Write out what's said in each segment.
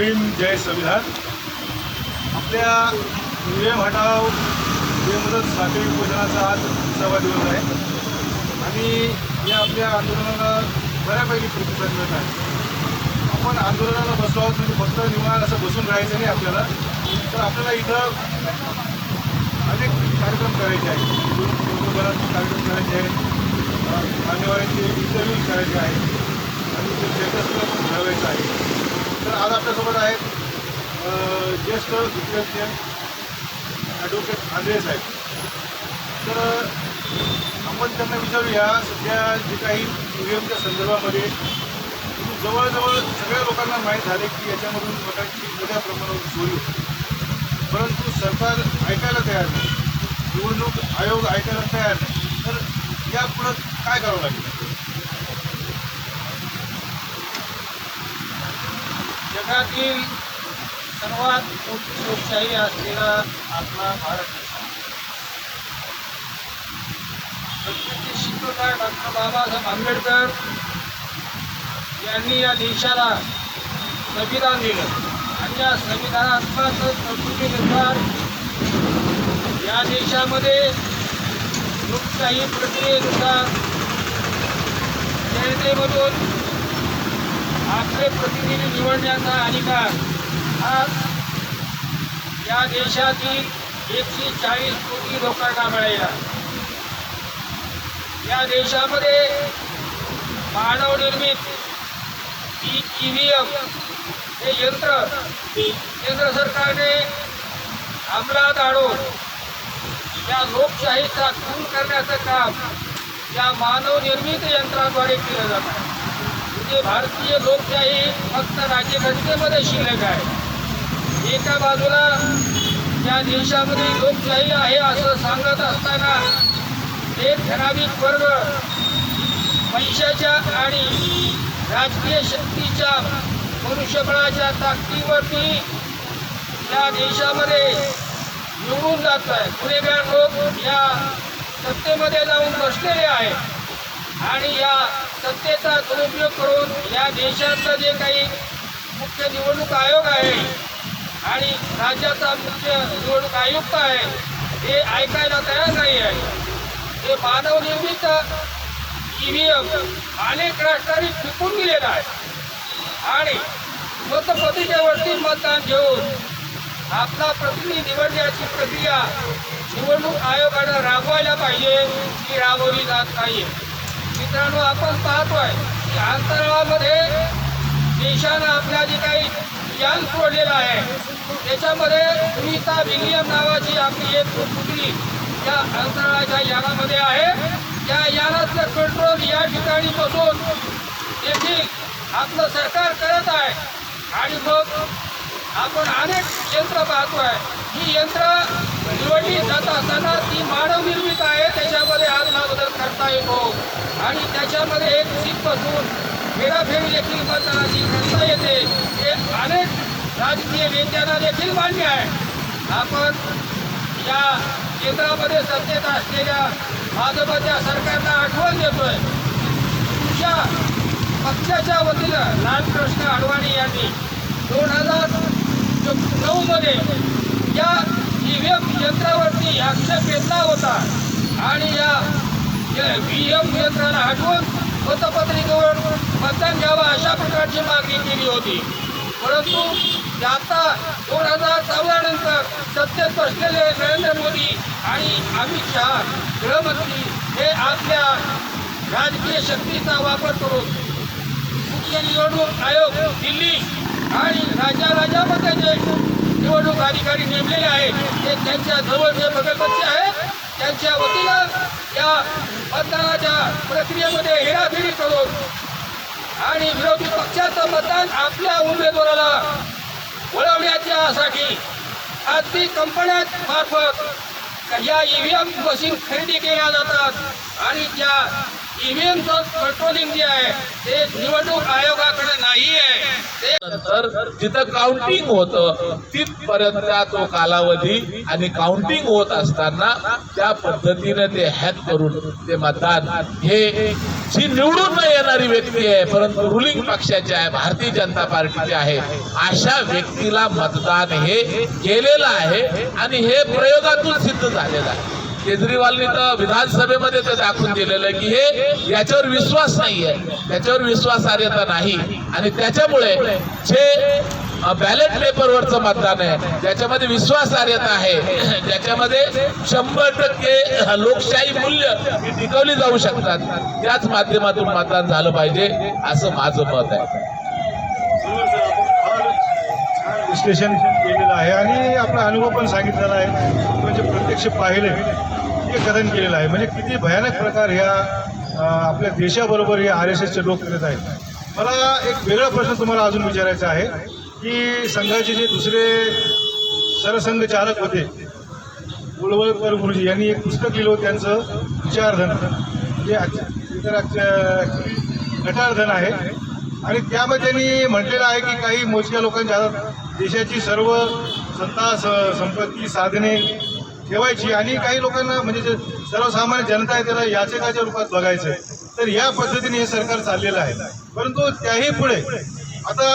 भीम जय संविधान. आपल्या नियम हटाव बेमुदत साखळी उपोषणाचा आज उत्सवा दिवस आहे. आणि या आपल्या आंदोलनाला बऱ्यापैकी प्रतिसाद मिळत आहे. आपण आंदोलनाला बसलो आहोत म्हणजे फक्त निवार असं बसून राहायचं नाही आपल्याला. तर आपल्याला इथं अनेक कार्यक्रम करायचे आहेत. कार्यक्रम करायचे आहेत. मान्यवरांचे इंटरव्ह्यू करायचे आहेत आणि ते स्टेटसला पण आहे. तर आज आपल्यासोबत आहेत ज्येष्ठ विद्यार्थी ॲडव्होकेट आंध्रे साहेब. तर आपण त्यांना विचारूया सध्या जे काही ईव्हीएमच्या संदर्भामध्ये जवळजवळ सगळ्या लोकांना माहीत झाले की याच्यामधून मतांची मोठ्या प्रमाणावर चोरी होती. परंतु सरकार ऐकायला तयार नाही निवडणूक आयोग ऐकायला तयार नाही. तर यापुढं काय करावं लागेल? जगातील सर्वात मोठी लोकशाही असलेला आपला भारत देश आहे. प्रत्येक डॉक्टर बाबासाहेब आंबेडकर यांनी या देशाला संविधान दिलं आणि या संविधानात्मक तरतुदीनुसार या देशामध्ये लोकशाही प्रक्रियेनुसार जनतेमधून आपले प्रतिनिधी निवडण्याचा अधिकार. हा या देशातील एकशे चाळीस कोटी लोकांना मिळाला. या देशामध्ये मानवनिर्मित ई व्ही एम हे यंत्र केंद्र सरकारने अंमलात आणून या लोकशाहीचा खून करण्याचं काम या मानवनिर्मित यंत्राद्वारे केलं जात आहे. म्हणजे भारतीय लोकशाही फक्त राज्यघटनेमध्ये शिल्लक आहे. एका बाजूला या देशामध्ये लोकशाही आहे असं सांगत असताना एक ठराविक वर्ग पैशाच्या आणि राजकीय शक्तीच्या मनुष्यबळाच्या ताकदीवरती या देशामध्ये निवडून जात आहे गुन्हेगार लोक या सत्तेमध्ये जाऊन बसलेले आहेत. आणि या सत्तेचा दुरुपयोग करून या देशातलं जे काही मुख्य निवडणूक आयोग आहे आणि राज्याचा मुख्य निवडणूक आयुक्त आहे हे ऐकायला तयार नाही आहे. हे मानवनिर्मित ईव्हीएम अनेक राष्ट्रांनी फिकून दिलेलं आहे. आणि मतपतीच्या वरती मतदान घेऊन आपला प्रतिनिधी निवडण्याची प्रक्रिया निवडणूक आयोगानं राबवायला पाहिजे ती राबवली जात नाही मित्रांनो आपण पाहतोय की अंतराळामध्ये देशानं आपल्या जे काही यान सोडलेलं आहे त्याच्यामध्ये सुनीता विलियम नावाची आपली एक पुत्री या अंतराळाच्या यानामध्ये आहे. या यानाचं कंट्रोल या ठिकाणी बसून देखील आपलं सरकार करत आहे. आणि मग आपण अनेक यंत्र पाहतोय. ही यंत्र निवडली जात असताना ती मानवनिर्मित आहे. त्याच्यामध्ये आदला बदल करता येतो. आणि त्याच्यामध्ये एक सीटपासून बसून फेराफेरी देखील करताना जी घटना येते. हे अनेक राजकीय नेत्यांना देखील मान्य आहे. आपण या केंद्रामध्ये सत्तेत असलेल्या भाजपच्या सरकारला आठवण देतोय. तुमच्या पक्षाच्या वतीनं लालकृष्ण अडवाणी यांनी दोन हजार नऊमध्ये या ई या ईव्हीएम यंत्रावरती आक्षेप घेतला होता. आणि या व्ही एम हटवून मतपत्रिकेवर मतदान घ्यावं अशा प्रकारची मागणी केली होती. परंतु आता दोन हजार चौदा नंतर सत्तेत बसलेले नरेंद्र मोदी आणि अमित शहा गृहमंत्री हे आपल्या राजकीय शक्तीचा वापर करून मुख्य निवडणूक आयोग दिल्ली आणि राज्या राज्यामध्ये जे निवडणूक अधिकारी नेमलेले आहेत ते त्यांच्या जवळचे बगलपक्षी आहेत. त्यांच्या वतीनं या मतदानाच्या प्रक्रियेमध्ये हेराफेरी करून आणि विरोधी पक्षाचं मतदान आपल्या उमेदवाराला वळवण्याच्यासाठी खाजगी कंपन्या ई या ईव्हीएम मशीन खरेदी केल्या जातात. आणि त्या ईव्हीएमचं कंट्रोलिंग जे आहे ते निवडणूक आयोगाकडे नाही नंतर जिथं काउंटिंग होतं तिथपर्यंत तो कालावधी आणि काउंटिंग होत असताना त्या पद्धतीने ते हॅक करून ते मतदान हे जी निवडून न येणारी व्यक्ती आहे परंतु रुलिंग पक्षाची आहे भारतीय जनता पार्टीची आहे अशा व्यक्तीला मतदान हे केलेलं आहे आणि हे प्रयोगातून सिद्ध झालेलं आहे. केजरीवालनी तर विधानसभेमध्ये ते दाखवून दिलेलं आहे की हे याच्यावर विश्वास नाहीये. त्याच्यावर विश्वासार्हता नाही. आणि त्याच्यामुळे जे बॅलेट पेपरवरचं मतदान आहे ज्याच्यामध्ये विश्वासार्हता आहे ज्याच्यामध्ये शंभर टक्के लोकशाही मूल्य टिकवली जाऊ शकतात. त्याच माध्यमातून मतदान झालं पाहिजे असं माझं मत आहे. विश्लेषण केलेलं आहे आणि आपला अनुभव पण सांगितलेला आहे. म्हणजे प्रत्यक्ष पाहिले हे कथन केलेलं आहे. म्हणजे किती भयानक प्रकार ह्या आपल्या देशाबरोबर हे आर एस एसचे लोक करत आहेत. मला एक वेगळा प्रश्न तुम्हाला अजून विचारायचा आहे की संघाचे जे दुसरे सरसंघचालक होते गुळवळकर गुरुजी यांनी एक पुस्तक लिहिलं होतं त्यांचं विचारधन. जे इतर गटारधन आहे. आणि त्यामध्ये त्यांनी म्हटलेलं आहे की काही मोजक्या लोकांच्या हातात देशाची सर्व सत्ता स संपत्ती साधने ठेवायची आणि काही लोकांना म्हणजे जे सर्वसामान्य जनता आहे त्याला याचकाच्या रूपात बघायचं तर या पद्धतीने हे सरकार चाललेलं आहे. परंतु त्याही पुढे आता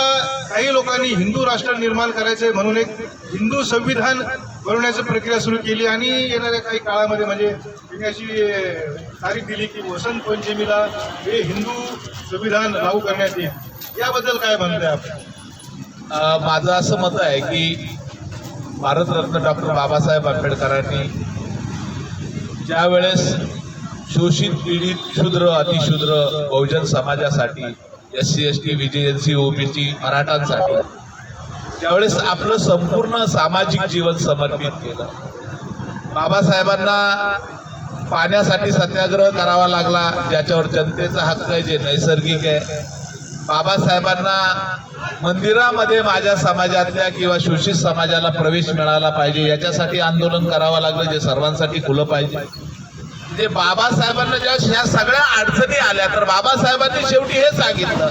काही लोकांनी हिंदू राष्ट्र निर्माण करायचं म्हणून एक हिंदू संविधान बनवण्याची प्रक्रिया सुरू केली आणि येणाऱ्या काही काळामध्ये म्हणजे त्यांनी अशी तारीख दिली की वसंत पंचमीला हे हिंदू संविधान लागू करण्यात येईल. याबद्दल काय म्हणतंय आपण? माझं असं मत आहे की भारतरत्न डॉक्टर बाबासाहेब आंबेडकरांनी ज्या वेळेस शोषित पीडित शूद्र अतिशूद्र बहुजन समाजासाठी एस सी एस टी व्हीजीएनसी ओबीसी मराठांसाठी त्यावेळेस आपलं संपूर्ण सामाजिक जीवन समर्पित केलं. बाबासाहेबांना पाण्यासाठी सत्याग्रह करावा लागला ज्याच्यावर जनतेचा हक्क आहे जे नैसर्गिक आहे. बाबासाहेबांना मंदिरामध्ये माझ्या समाजातल्या किंवा शोषित समाजाला प्रवेश मिळाला पाहिजे याच्यासाठी आंदोलन करावं लागलं जे सर्वांसाठी खुलं पाहिजे. ते बाबासाहेबांना जेव्हा ह्या सगळ्या अडचणी आल्या तर बाबासाहेबांनी शेवटी हे सांगितलं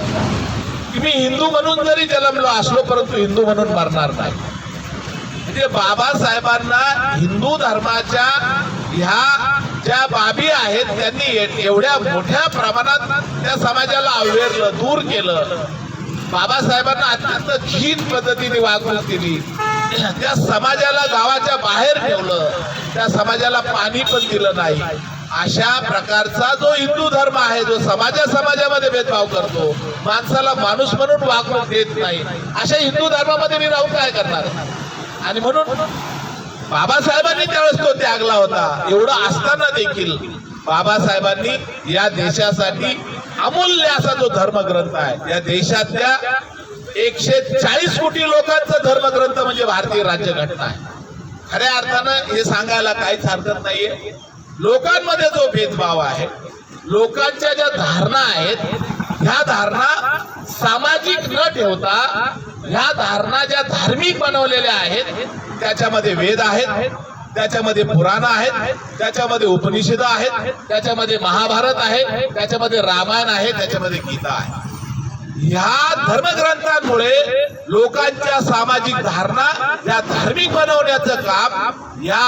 की मी हिंदू म्हणून जरी जन्मलो असलो परंतु हिंदू म्हणून मरणार नाही. म्हणजे बाबासाहेबांना हिंदू धर्माच्या ह्या ज्या बाबी आहेत त्यांनी एवढ्या मोठ्या प्रमाणात त्या समाजाला अवेरलं दूर केलं. बाबासाहेबांना अत्यंत झीन पद्धतीने वागणूक दिली. त्या समाजाला गावाच्या बाहेर ठेवलं. त्या समाजाला पाणी पण दिलं नाही. अशा प्रकारचा जो हिंदू धर्म आहे जो समाजा समाजामध्ये भेदभाव करतो माणसाला माणूस म्हणून वागणूक देत नाही. अशा हिंदू धर्मामध्ये मी राहून काय करणार? आणि म्हणून बाबासाहेबांनी त्यावेळेस तो त्यागला होता एवढं असताना देखील बाबासाहेबांनी या देशासाठी अमूल्य असा जो धर्मग्रंथ आहे. या देशातल्या एकशे चाळीस कोटी लोकांचा धर्मग्रंथ म्हणजे भारतीय राज्यघटना आहे. खऱ्या अर्थानं हे सांगायला काहीच हरकत नाहीये. लोकांमध्ये जो भेदभाव आहे लोकांच्या ज्या धारणा आहेत ह्या धारणा सामाजिक न ठेवता ह्या धारणा ज्या धार्मिक बनवलेल्या आहेत त्याच्यामध्ये वेद आहेत. त्याच्यामध्ये पुराणं आहेत त्याच्यामध्ये उपनिषद आहेत त्याच्यामध्ये महाभारत आहे त्याच्यामध्ये रामायण आहे त्याच्यामध्ये गीता आहे. ह्या धर्मग्रंथांमुळे लोकांच्या सामाजिक धारणा या धार्मिक बनवण्याचं काम या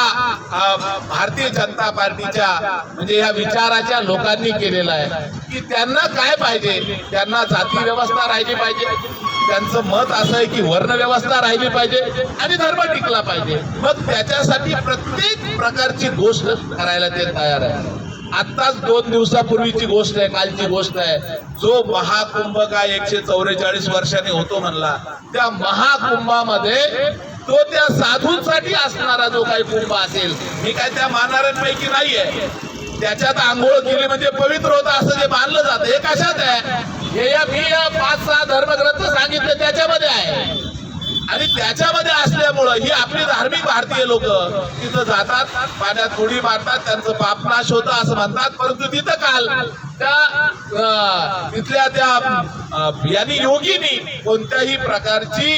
भारतीय जनता पार्टीच्या म्हणजे या विचाराच्या लोकांनी केलेलं आहे. की त्यांना काय पाहिजे? त्यांना जाती व्यवस्था राहिली पाहिजे. त्यांचं मत असं आहे की वर्ण व्यवस्था राहिली पाहिजे आणि धर्म टिकला पाहिजे. मग त्याच्यासाठी प्रत्येक प्रकारची गोष्ट करायला ते तयार आहे. आत्ताच दोन दिवसापूर्वीची गोष्ट आहे कालची गोष्ट आहे. जो महाकुंभ काय एकशे चौवेचाळीस वर्षांनी होतो म्हणला त्या महाकुंभामध्ये तो त्या साधूंसाठी असणारा जो काही कुंभ असेल मी काय त्या मानणाऱ्यांपैकी नाहीये. त्याच्यात आंघोळ केली म्हणजे पवित्र होतं असं जे मानलं जातं हे कशात आहे? हे या मी या पाच सहा धर्मग्रंथ सांगितले त्याच्यामध्ये आहे. आणि त्याच्यामध्ये असल्यामुळं ही आपली धार्मिक भारतीय लोक तिथं जातात पाण्यात उडी मारतात त्यांचं पापनाश होतं असं म्हणतात. परंतु तिथं काल त्या तिथल्या त्या यांनी योगीनी कोणत्याही प्रकारची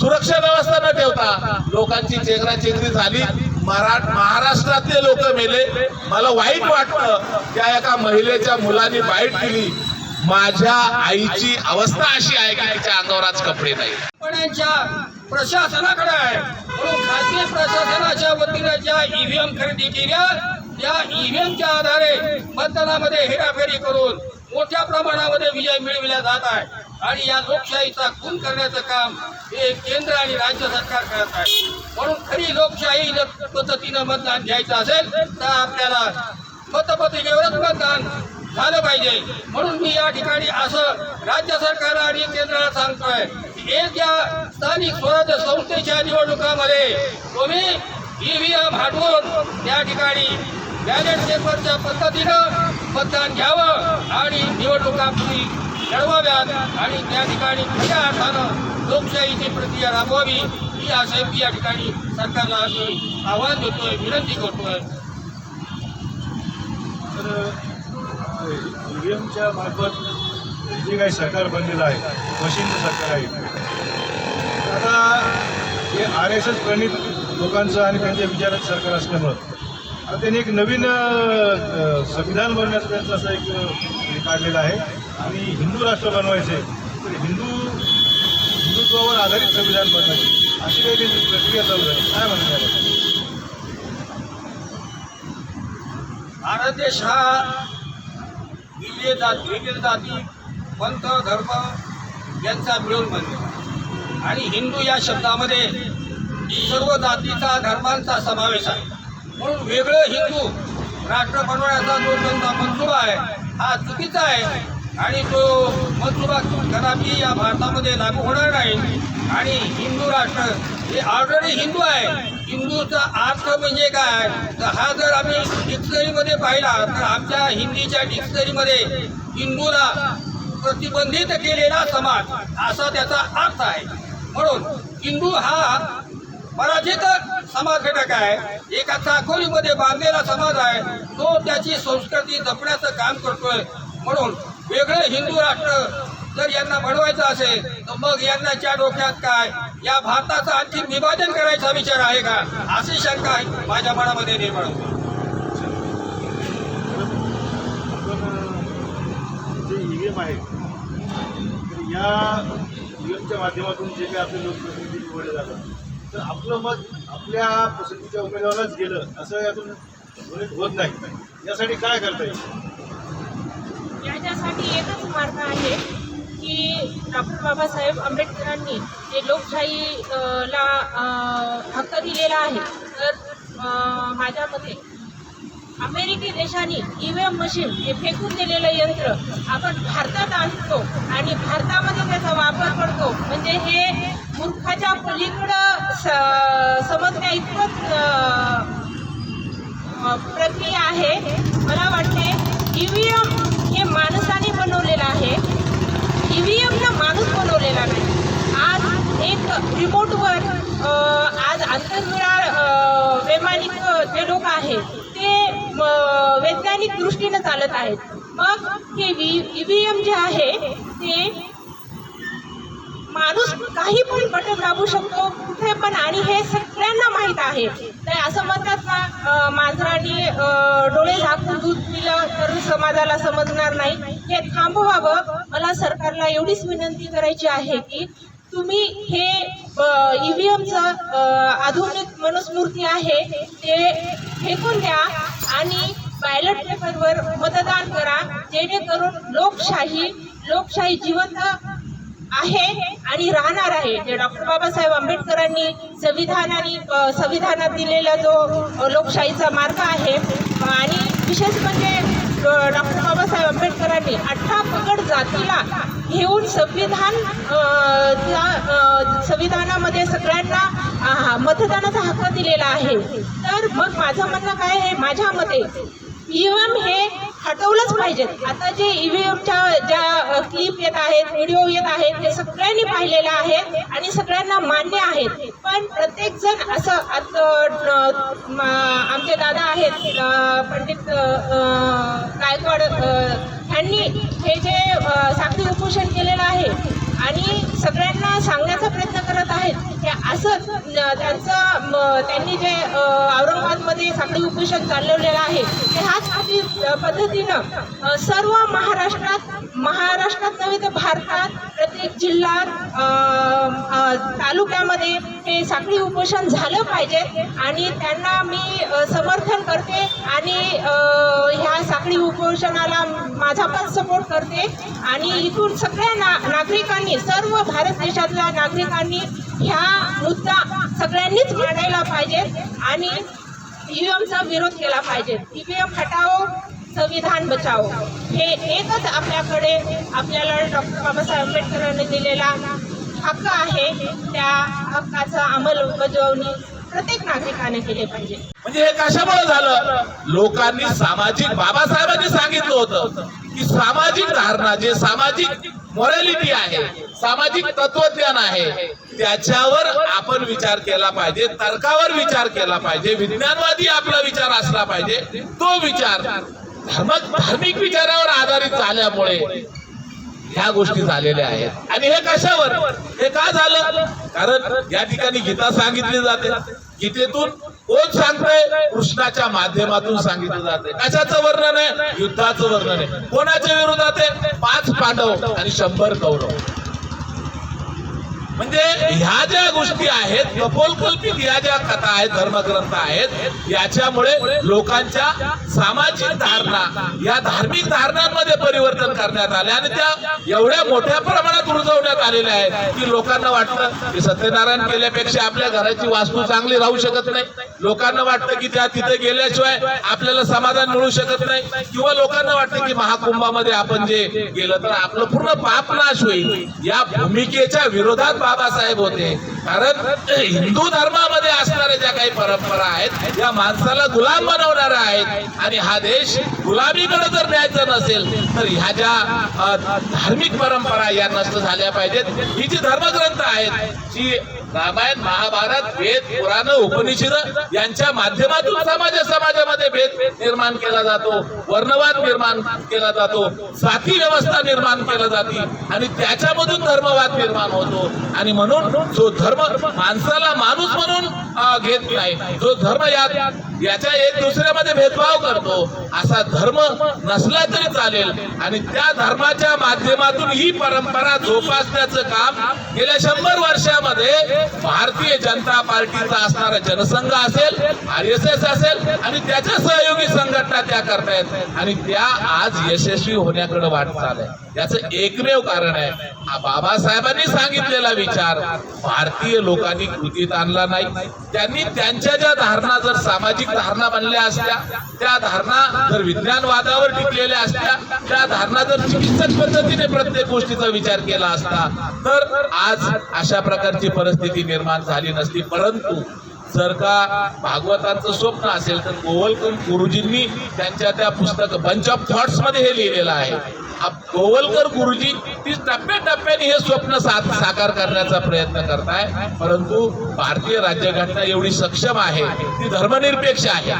सुरक्षा व्यवस्था न ठेवता लोकांची चेंगरा चेंगरी झाली. मरा महाराष्ट्रातले लोक मेले. मला वाईट वाटतं त्या एका महिलेच्या मुलांनी बाईट दिली. माझ्या आईची अवस्था अशी आहे की तिच्या अंगावर आज कपडे नाही. कंपन्यांच्या प्रशासनाकडे आहे? म्हणून खासगी प्रशासनाच्या वतीने ज्या ईव्हीएम खरेदी केल्या त्या ईव्हीएमच्या आधारे मतदानामध्ये हेराफेरी करून मोठ्या प्रमाणामध्ये विजय मिळविला जात आहे. आणि या लोकशाहीचा खून करण्याचं काम हे केंद्र आणि राज्य सरकार करत आहे. म्हणून खरी लोकशाही जर पद्धतीनं मतदान घ्यायचं असेल तर आपल्याला मतपत्रिकेवरच मतदान झालं पाहिजे. म्हणून मी या ठिकाणी असं राज्य सरकार आणि केंद्राला सांगतोय एक या स्थानिक स्वराज्य संस्थेच्या निवडणुकामध्ये तुम्ही ईव्हीएम हटवून त्या ठिकाणी बॅलेट पेपरच्या पद्धतीनं मतदान घ्यावं आणि निवडणुका तुम्ही लढवाव्यात आणि त्या ठिकाणी खऱ्या अर्थानं लोकशाहीची प्रक्रिया राबवावी ही आशय मी या ठिकाणी सरकारला आवाहन आव्हान देतोय विनंती करतोय. तर ईव्हीएमच्या मार्फत जे काही सरकार बनलेलं आहे मशीनचं सरकार आहे. आता हे आर एस एस प्रणित लोकांचं आणि त्यांच्या विचाराचं सरकार असल्यामुळं आता त्यांनी एक नवीन संविधान बनवण्याचं त्यांचं असं एक हे काढलेलं आहे. आणि हिंदू राष्ट्र बनवायचे तर हिंदू हिंदुत्वावर आधारित संविधान बनवायचे. अशी काही त्यांची प्रक्रिया चालू आहे. काय म्हणतात भारत देश हा विविध जाती विविध जाती पंथ धर्म यांचा मिळून बनले. आणि हिंदू या शब्दामध्ये सर्व जातीचा धर्मांचा समावेश आहे. म्हणून वेगळं हिंदू राष्ट्र बनवण्याचा जो त्यांचा मनसुबा आहे हा चुकीचा आहे. आणि तो मनसुबा कदापि या भारतामध्ये लागू होणार नाही. आणि हिंदू राष्ट्र हे ऑलरेडी हिंदू आहे. हिंदूचा अर्थ म्हणजे काय? तर हा जर आम्ही डिक्शनरीमध्ये पाहिला तर आमच्या हिंदीच्या डिक्शनरीमध्ये हिंदूला प्रतिबंधित केलेला समाज असा त्याचा अर्थ आहे. म्हणून हिंदू हा पराजित समाज घटक आहे. एका चाकोरीमध्ये बांधलेला समाज आहे. तो त्याची संस्कृती जपण्याचं काम करतोय. म्हणून वेगळं हिंदू राष्ट्र जर यांना बनवायचं असेल तर मग यांनाच्या डोक्यात काय? या भारताचं आणखी विभाजन करायचा विचार आहे का? अशी शंका माझ्या मनामध्ये निर्माण होते. आपण जे ईव्हीएम आहे तर या ईव्हीएमच्या माध्यमातून जे काही आपले लोकप्रतिनिधी निवडले जातात तर आपलं मत आपल्या पसंतीच्या उमेदवारालाच गेलं असं यातून गृहीत होत नाही. यासाठी काय करता येईल? याच्यासाठी एकच मार्ग आहे की डॉक्टर बाबासाहेब आंबेडकरांनी जे लोकशाही ला हक्क दिलेला आहे तर माझ्या मते अमेरिकी देशाने ई व्ही एम मशीन हे फेकून दिलेलं यंत्र आपण भारतात आणतो आणि भारतामध्ये त्याचा वापर करतो. म्हणजे हे मूर्खाच्या पलीकडं स- समजण्या इतकंच प्रक्रिया आहे. मला वाटते ईव्हीएम हे माणसाने बनवलेलं आहे. ईव्हीएमला माणूस बनवलेला नाही. आज एक रिमोटवर आज आंतरविराळ वैमानिक जे लोक आहेत ते म, वैज्ञानिक दृष्टीनं चालत आहेत. मग हे ईव्हीएम जे आहे ते माणूस काही पण बटन दाबू शकतो कुठे पण आणि हे सगळ्यांना माहीत आहे. असं म्हणतात ना मांजराने डोळे झाकून दूध पिलं तर समाजाला समजणार नाही. हे थांबवावं मला सरकारला एवढीच विनंती करायची आहे की तुम्ही हे ईव्हीएमचं एमचं आधुनिक मनुस्मृती आहे ते फेकून द्या आणि बॅलेट पेपरवर मतदान करा. जेणेकरून लोकशाही लोकशाही जिवंत आहे आणि राहणार आहे. जे डॉक्टर बाबासाहेब आंबेडकरांनी संविधानाने संविधानात दिलेला जो लोकशाहीचा मार्ग आहे आणि विशेष म्हणजे डॉक्टर बाबासाहेब आंबेडकरांनी अठरा पगड जातीला घेऊन संविधान त्या, संविधानामध्ये सगळ्यांना मतदानाचा हक्क दिलेला आहे. तर मग माझं म्हणणं काय आहे? माझ्या मते ईव्हीएम हे हटवलंच पाहिजेत आता जे ईव्हीएमच्या ज्या क्लिप येत आहेत व्हिडिओ येत आहेत ते सगळ्यांनी पाहिलेलं आहेत आणि सगळ्यांना मान्य आहेत पण प्रत्येक जण असं आमचे दादा आहेत पंडित गायकवाड अ, ह्यांनी हे जे अ, साखळी उपोषण केलेलं आहे आणि सगळ्यांना सांगण्याचा प्रयत्न करत आहेत की असंच त्यांचं त्यांनी जे औरंगाबादमध्ये साखळी उपोषण चालवलेलं आहे ते ह्याच पद्धतीनं सर्व महाराष्ट्रात महाराष्ट्रात नव्हे तर भारतात प्रत्येक जिल्ह्यात तालुक्यामध्ये हे साखळी उपोषण झालं पाहिजे आणि त्यांना मी समर्थन करते आणि ह्या साखळी उपोषणाला माझा पण सपोर्ट करते आणि इथून सगळ्या ना नागरिकांनी सर्व भारत देशातल्या नागरिकांनी ह्या मुद्दा सगळ्यांनीच मांडायला पाहिजे आणि ईव्हीएमचा विरोध केला पाहिजे. ईव्हीएम हटाओ संविधान बचाओ. हे एकच आपल्याकडे आपल्याला डॉक्टर बाबासाहेब आंबेडकरांनी दिलेला हक्क आहे. त्या हक्काचा अंमलबजावणी प्रत्येक नागरिकाने केले पाहिजे. म्हणजे हे कशामुळे झालं? लोकांनी सामाजिक बाबासाहेबांनी सांगितलं होतं की सामाजिक धारणा जे सामाजिक मॉरॅलिटी आहे सामाजिक तत्वज्ञान आहे. त्याच्यावर आपण विचार केला पाहिजे तर्कावर विचार केला पाहिजे विज्ञानवादी आपला विचार असला पाहिजे तो विचार धर्म धार्मिक विचारावर आधारित झाल्यामुळे ह्या गोष्टी झालेल्या आहेत. आणि हे कशावर? हे का झालं? कारण या ठिकाणी गीता सांगितली जाते. गीतेतून कोण सांगतंय? कृष्णाच्या माध्यमातून सांगितलं जाते कशाचं वर्णन आहे? युद्धाचं वर्णन आहे. कोणाच्या विरोधात आहे? पाच पांडव आणि शंभर कौरव. म्हणजे ह्या ज्या गोष्टी आहेत कपोलकल्पित ह्या ज्या कथा आहेत धर्मग्रंथ आहेत याच्यामुळे लोकांच्या सामाजिक धारणा या धार्मिक धारणांमध्ये परिवर्तन करण्यात आले आणि त्या एवढ्या मोठ्या प्रमाणात रुजवण्यात आलेल्या आहेत की लोकांना वाटतं की सत्यनारायण केल्यापेक्षा आपल्या घराची वास्तू चांगली राहू शकत नाही. लोकांना वाटतं की त्या तिथे गेल्याशिवाय आपल्याला समाधान मिळू शकत नाही. किंवा लोकांना वाटतं की महाकुंभामध्ये आपण जे गेलं तर आपलं पूर्ण पापनाश होईल. या भूमिकेच्या विरोधात बाबासाहेब होते. कारण हिंदू धर्मामध्ये असणाऱ्या ज्या काही परंपरा आहेत त्या माणसाला गुलाम बनवणाऱ्या आहेत. आणि हा देश गुलामीकडे जर न्यायचा नसेल तर ह्या ज्या धार्मिक परंपरा या नष्ट झाल्या पाहिजेत. ही जी धर्मग्रंथ आहेत जी रामायण महाभारत वेद पुराण उपनिषद यांच्या माध्यमातून समाज समाजामध्ये भेद निर्माण केला जातो. वर्णवाद निर्माण केला जातो. साथी व्यवस्था निर्माण केला जाते. आणि त्याच्यामधून धर्मवाद निर्माण होतो. आणि म्हणून जो धर्म माणसाला माणूस म्हणून घेत नाही जो धर्म या याच्या एक दुसऱ्यामध्ये भेदभाव करतो. असा धर्म नसला तरी चालेल. आणि त्या धर्माच्या माध्यमातून ही परंपरा जोपासण्याचं काम गेल्या शंभर वर्षामध्ये भारतीय जनता पार्टीचा असणारा जनसंघ असेल आर एस एस असेल आणि त्याच्या सहयोगी संघटना त्या करतायत. आणि त्या आज यशस्वी होण्याकडे वाटचाल आहे याचं एकमेव कारण आहे. हा बाबासाहेबांनी सांगितलेला विचार भारतीय लोकांनी कृतीत आणला नाही. त्यांनी त्यांच्या ज्या धारणा जर सामाजिक धारणा बनल्या असत्या त्या धारणा जर विज्ञानवादावर टिकलेल्या असत्या त्या धारणा जर चिकित्सक पद्धतीने प्रत्येक गोष्टीचा विचार केला असता तर आज अशा प्रकारची परिस्थिती निर्माण झाली नसती. परंतु जर का भागवतांचं स्वप्न असेल तर गोवलकर गुरुजींनी त्यांच्या त्या पुस्तक बंच ऑफ थॉट्समध्ये हे लिहिलेलं आहे. गोवलकर गुरुजी ती टप्प्याटप्प्याने हे स्वप्न सा- साकार करण्याचा प्रयत्न करताय. परंतु भारतीय राज्यघटना एवढी सक्षम आहे ती धर्मनिरपेक्ष आहे.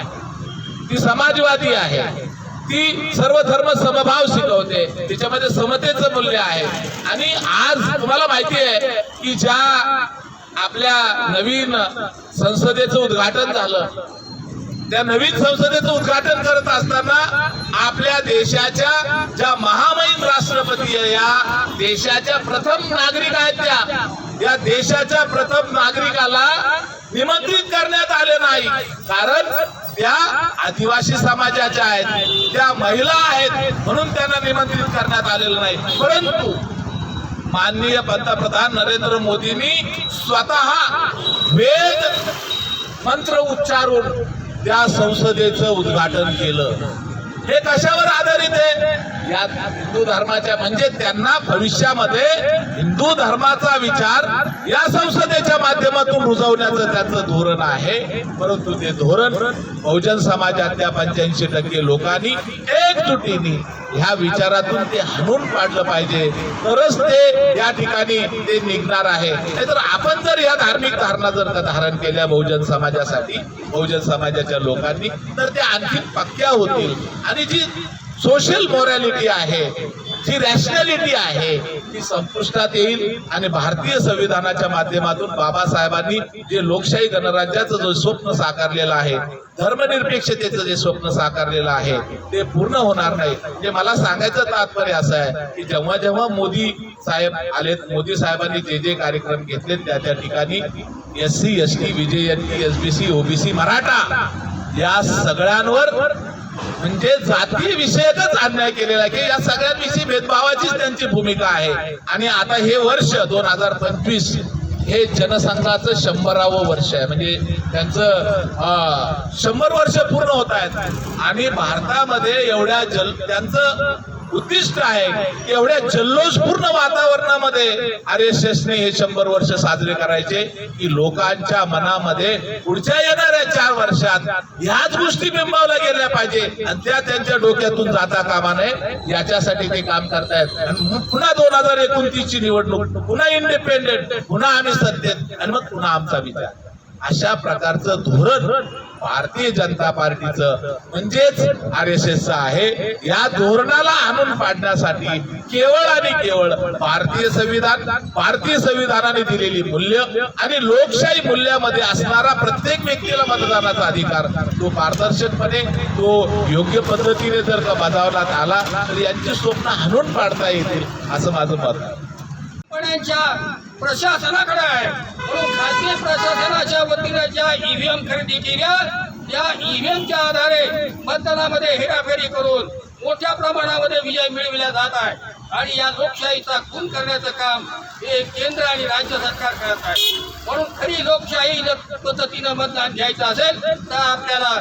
ती समाजवादी आहे. ती सर्व धर्म समभाव शिकवते. तिच्यामध्ये समतेचं मूल्य आहे. आणि आज तुम्हाला माहिती आहे की ज्या आपल्या नवीन संसदेचं उद्घाटन झालं. त्या नवीन संसदेचं उद्घाटन करत असताना आपल्या देशाच्या ज्या महामहिम राष्ट्रपती आहे, या देशाच्या प्रथम नागरिक आहेत त्या. या देशाच्या प्रथम नागरिकाला निमंत्रित करण्यात आले नाही. कारण त्या आदिवासी समाजाच्या आहेत त्या महिला आहेत म्हणून त्यांना निमंत्रित करण्यात आलेलं नाही. परंतु माननीय पंतप्रधान नरेंद्र मोदींनी स्वतः वेद मंत्र उच्चारून त्या संसदेचं उद्घाटन केलं. हे कशावर आधारित आहे? या हिंदू धर्माच्या म्हणजे त्यांना भविष्यामध्ये हिंदू धर्माचा विचार या संसदेच्या माध्यमातून रुजवण्याचं त्यांचं धोरण आहे. परंतु ते धोरण बहुजन समाजातल्या पंच्याऐंशी टक्के लोकांनी एकजुटीने ह्या विचारातून ते हाणून पाडलं पाहिजे. तरच ते या ठिकाणी ते निघणार आहे. नाहीतर आपण जर या धार्मिक धारणा जर का धारण केल्या बहुजन समाजासाठी बहुजन समाजाच्या लोकांनी तर ते आणखी पक्क्या होतील. आणि जी सोशल मॉरॅलिटी आहे जी रॅशनॅलिटी आहे ती संपुष्टात येईल. आणि भारतीय संविधानाच्या माध्यमातून बाबासाहेबांनी जे लोकशाही गणराज्याचं जो स्वप्न साकारलेलं आहे धर्मनिरपेक्षतेचं जे स्वप्न साकारलेलं आहे ते पूर्ण होणार नाही. म्हणजे मला सांगायचं तात्पर्य असं आहे की जेव्हा जेव्हा मोदी साहेब आलेत मोदी साहेबांनी जे जे कार्यक्रम घेतले त्या त्या ठिकाणी S C S T विजयंती S B C OBC Maratha या सगळ्यांवर म्हणजे जातीविषयकच अन्याय केलेला आहे की या सगळ्यांविषयी भेदभावाचीच त्यांची भूमिका आहे. आणि आता हे वर्ष दोन हजार पंचवीस हे जनसंघाचं शंभरावं वर्ष आहे. म्हणजे त्यांचं शंभर वर्ष पूर्ण होत आहेत. आणि भारतामध्ये एवढ्या जल त्यांचं उद्दिष्ट आहे की एवढ्या जल्लोषपूर्ण वातावरणामध्ये आर एस एसने हे शंभर वर्ष साजरे करायचे की लोकांच्या मनामध्ये पुढच्या येणाऱ्या चार वर्षात ह्याच गोष्टी बिंबावल्या गेल्या पाहिजे आणि त्या त्यांच्या डोक्यातून जाता कामा नये. याच्यासाठी ते काम करतायत. आणि पुन्हा दोन हजार एकोणतीस ची निवडणूक पुन्हा इंडिपेंडेंट पुन्हा आम्ही सत्तेत. आणि मग पुन्हा आमचा विचार. अशा प्रकारचं धोरण भारतीय जनता पार्टीचं म्हणजेच आर एस एस आहे. या धोरणाला आणून पाडण्यासाठी केवळ आणि केवळ भारतीय संविधान भारतीय संविधानाने दिलेली मूल्य आणि लोकशाही मूल्यामध्ये असणारा प्रत्येक व्यक्तीला मतदानाचा अधिकार तो पारदर्शकपणे तो योग्य पद्धतीने जर का बजावण्यात आला तर यांची स्वप्न आणून पाडता येतील असं माझं मत आहे. प्रशासनाकडे आहे. म्हणून खासगी प्रशासनाच्या वतीने ज्या ईव्हीएम खरेदी केल्या त्या ईव्हीएमच्या आधारे मतदानामध्ये हेराफेरी करून मोठ्या प्रमाणामध्ये विजय मिळविला जात आहे. आणि या लोकशाहीचा खून करण्याचं काम हे केंद्र आणि राज्य सरकार करत आहे. म्हणून खरी लोकशाही जर पद्धतीनं मतदान घ्यायचं असेल तर आपल्याला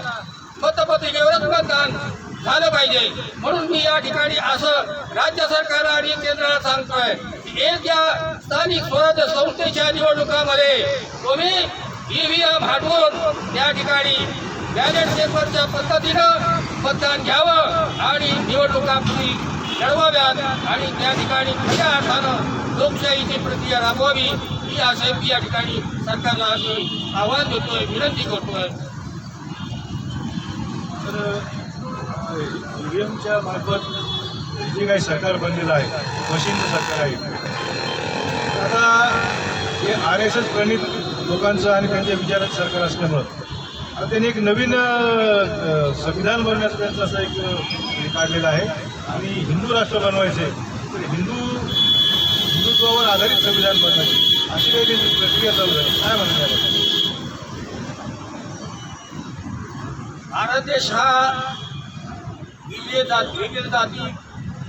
मतपत्रिकेवरच मतदान झालं पाहिजे. म्हणून मी या ठिकाणी असं राज्य सरकार आणि केंद्राला सांगतोय एक या स्थानिक स्वराज्य संस्थेच्या निवडणुकामध्ये तुम्ही ईव्हीएम हटवून त्या ठिकाणी बॅलेट पेपरच्या पद्धतीनं मतदान घ्यावं आणि निवडणुका तुम्ही लढवाव्यात आणि त्या ठिकाणी खऱ्या अर्थानं लोकशाहीची प्रक्रिया राबवावी ही आशय या ठिकाणी सरकारला आम्ही आव्हान देतोय विनंती करतोय. तर ईव्हीएमच्या मार्फत जे काही सरकार बनलेलं आहे मशीनचं सरकार आहे. आता हे आर एस एस प्रणित लोकांचं आणि त्यांच्या विचाराचं सरकार असल्यामुळं आता त्यांनी एक नवीन संविधान बनवण्याचं त्यांचं असं एक हे काढलेलं आहे. आणि हिंदू राष्ट्र बनवायचे तर हिंदू हिंदुत्वावर आधारित संविधान बनवायचे. अशी काही त्यांची प्रक्रिया चालू आहे. काय म्हणतात भारत देश हा विविध विविध जाती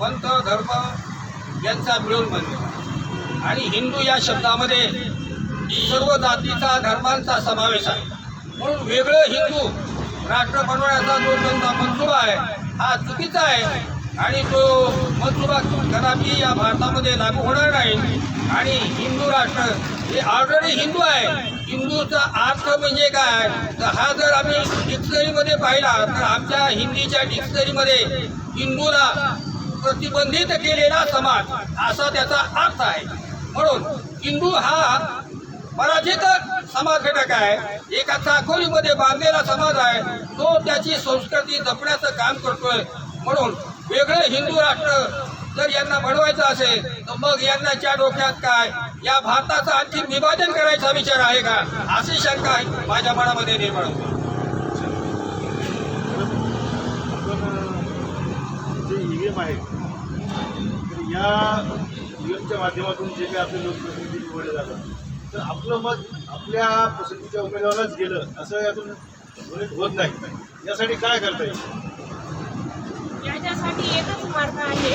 पंथ धर्म यांचा मिळून बनलेला आणि हिंदू या शब्दामध्ये सर्व जातीचा धर्मांचा समावेश आहे. म्हणून वेगळं हिंदू राष्ट्र बनवण्याचा जो त्यांचा मनसुबा आहे हा चुकीचा आहे. आणि तो मनसुबा कदापि या भारतामध्ये लागू होणार नाही. आणि हिंदू राष्ट्र हे ऑलरेडी हिंदू आहे. हिंदूचा अर्थ म्हणजे काय? तर हा जर आम्ही डिक्शनरीमध्ये पाहिला तर आमच्या हिंदीच्या डिक्शनरीमध्ये हिंदूला प्रतिबंधित केलेला समाज असा त्याचा अर्थ आहे. म्हणून हिंदू हा पराजित समाज घटक आहे. एका चाकोरीमध्ये बांधलेला समाज आहे. तो त्याची संस्कृती जपण्याचं काम करतोय. म्हणून वेगळं हिंदू राष्ट्र जर यांना बनवायचं असेल तर मग यांनाच्या डोक्यात काय? या भारताचं आणखी विभाजन करायचा विचार आहे का? अशी शंका माझ्या मनामध्ये निर्माण होती आपण जे ईव्हीएम आहे तर या न्यूजच्या माध्यमातून जे काही आपले लोकप्रतिनिधी निवडले जातात तर आपलं मत आपल्या पसंतीच्या उमेदवारालाच गेलं असं यातून गृहीत होत नाही. यासाठी काय करता येईल? याच्यासाठी एकच मार्ग आहे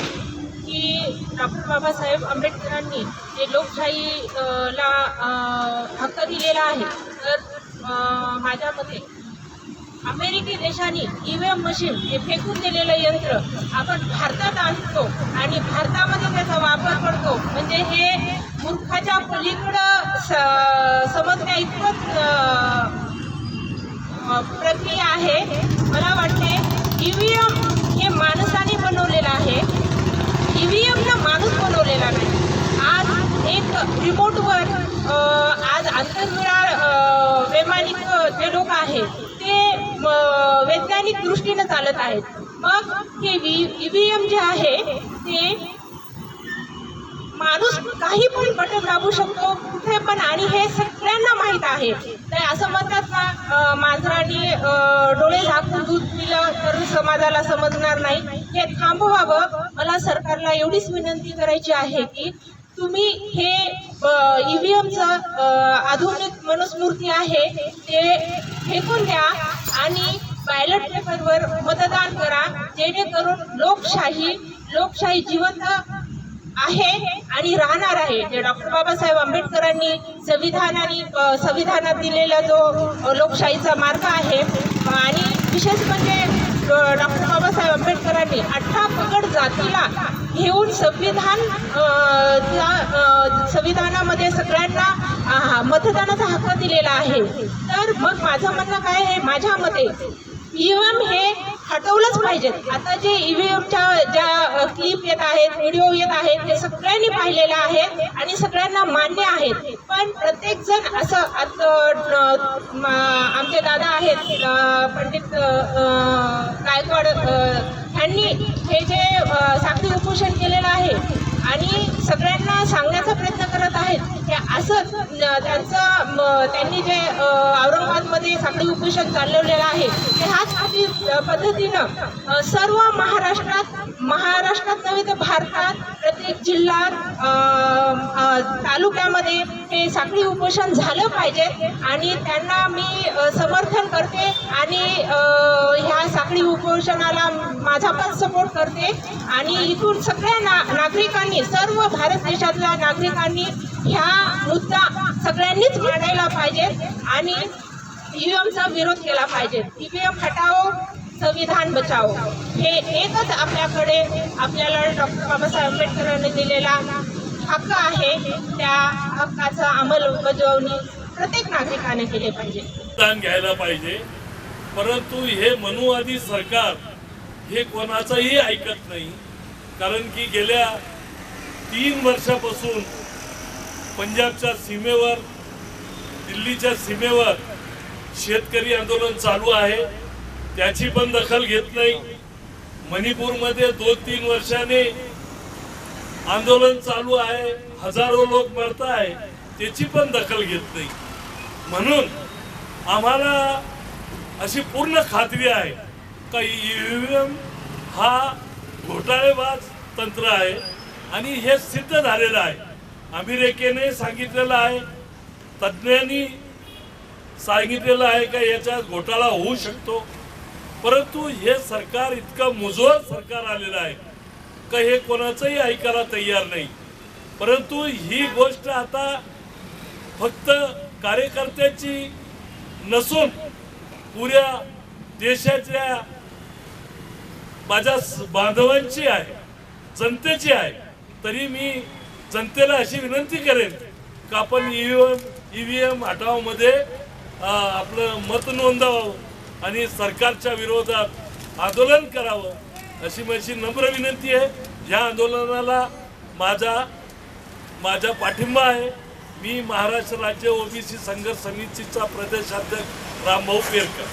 की डॉक्टर बाबासाहेब आंबेडकरांनी जे लोकशाही ला हक्क दिलेला आहे तर माझ्या मते अमेरिकी देशाने ईव्हीएम मशीन हे फेकून दिलेलं यंत्र आपण भारतात आणतो आणि भारतामध्ये त्याचा वापर करतो. म्हणजे हे मूर्खाच्या पलीकडं स- समजण्या इतकंच प्रक्रिया आहे. मला वाटते ईव्हीएम हे माणसाने बनवलेलं आहे. ईव्हीएमला माणूस बनवलेला नाही. आज एक रिमोटवर आज आंतरविराळ वैमानिक जे लोक आहेत वैज्ञानिक दृष्टीनं चालत आहेत. मग हे ई व्ही एम जे आहे ते माणूस काही पण बटन दाबू शकतो कुठे पण आणि हे सगळ्यांना माहीत आहे. तर असं म्हणतात ना मांजराने डोळे झाकून दूध पिलं तर समाजाला समजणार नाही. हे थांबवावं मला सरकारला एवढीच विनंती करायची आहे की तुम्ही हे ईव्हीएमचं आधुनिक मनुस्मृती आहे ते फेकून द्या. आणि बॅलेट पेपरवर मतदान करा. जेणेकरून लोकशाही लोकशाही जिवंत आहे आणि राहणार आहे. जे डॉक्टर बाबासाहेब आंबेडकरांनी संविधानाने संविधानात दिलेला जो लोकशाहीचा मार्ग आहे. आणि विशेष म्हणजे डॉक्टर बाबासाहेब आंबेडकरांनी अठरा पगड जातीला घेऊन संविधान त्या, संविधानामध्ये सगळ्यांना मतदानाचा हक्क दिलेला आहे. तर मग माझं म्हणणं काय आहे? माझ्या मते ईव्हीएम हे हटवलंच पाहिजेत आता जे ईव्हीएमच्या ज्या क्लिप येत आहेत व्हिडिओ येत आहेत ते सगळ्यांनी पाहिलेलं आहेत आणि सगळ्यांना मान्य आहेत पण प्रत्येक जण असं आता आमचे दादा आहेत पंडित गायकवाड यांनी ह्यांनी हे जे अ, साखळी उपोषण केलेलं आहे आणि सगळ्यांना सांगण्याचा प्रयत्न करत आहेत की असं त्यांचं त्यांनी जे औरंगाबादमध्ये साखळी उपोषण चालवलेलं आहे ते ह्याच पद्धतीनं सर्व महाराष्ट्रात महाराष्ट्रात नव्हे तर भारतात प्रत्येक जिल्ह्यात तालुक्यामध्ये हे साखळी उपोषण झालं पाहिजे आणि त्यांना मी समर्थन करते आणि ह्या साखळी उपोषणाला माझा पण सपोर्ट करते. आणि इथून सगळ्या ना नागरिकांनी सर्व भारत देशातल्या नागरिकांनी ह्या मुद्दा सगळ्यांनीच मांडायला पाहिजे आणि ईव्हीएमचा विरोध केला पाहिजे. ईव्हीएम हटाओ संविधान बचाओ हे एकच आपल्याकडे आपल्याला डॉक्टर बाबासाहेब आंबेडकरांनी दिलेला हक्क आहे. त्या हक्काचं अंमलबजावणी प्रत्येक नागरिकाने केले पाहिजे. मतदान घ्यायला पाहिजे. परंतु हे मनुवादी सरकार हे कोणाचंही ऐकत नाही. कारण की गेल्या तीन वर्षापासून पंजाबच्या सीमेवर दिल्लीच्या सीमेवर शेतकरी आंदोलन चालू आहे. त्याची पण दखल घेत नाही. मणिपूरमध्ये दोन तीन वर्षाने आंदोलन चालू आहे हजारो लोक मरत आहे त्याची पण दखल घेत नाही. म्हणून आम्हाला अशी पूर्ण खात्री आहे का ईव्हीएम हा घोटाळेबाज तंत्र आहे आणि हे सिद्ध झालेलं आहे. अमेरिकेने सांगितलेलं आहे तज्ज्ञांनी सांगितलेलं आहे का याच्यात घोटाळा होऊ शकतो. परंतु हे सरकार इतकं मुजोर सरकार आलेलं आहे का हे कोणाचंही ऐकायला तयार नाही. परंतु ही गोष्ट आता फक्त कार्यकर्त्याची नसून पुऱ्या देशाच्या माझ्या बांधवांची आहे जनतेची आहे तरी मी जनतेला अशी विनंती करेन का आपण e ईव्हीएम ईव्हीएम हटावमध्ये आपलं मत नोंदवावं. आणि सरकारच्या विरोधात आंदोलन करावं अशी माझी नम्र विनंती आहे. या आंदोलनाला माझा माझा पाठिंबा आहे. मी महाराष्ट्र राज्य ओबीसी संघर्ष समितीचा प्रदेशाध्यक्ष रामभाऊ पेरकर.